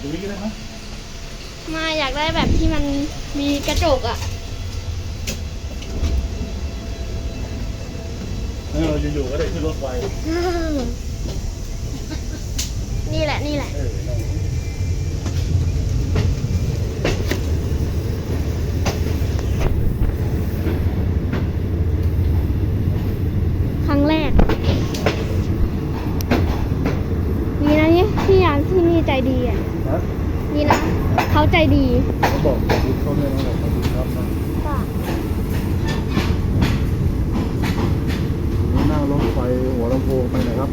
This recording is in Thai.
ดูนี่ก็ได้ไหมมาอยากได้แบบที่มันมีกระจกอะเอออยู่ๆก็ได้ขึ้นรถไฟนี่แหละนี่แหละ เออนั่น ครั้งแรกนี่นะนี่ พี่ยามที่นี่ใจดีอะฮะนี่นะเขาใจดีเขาบอกขอบคุณเขาเลยนะบอกขอบคุณครับนะนี่นั่งรถไฟหัวลำโพงไปนะครับ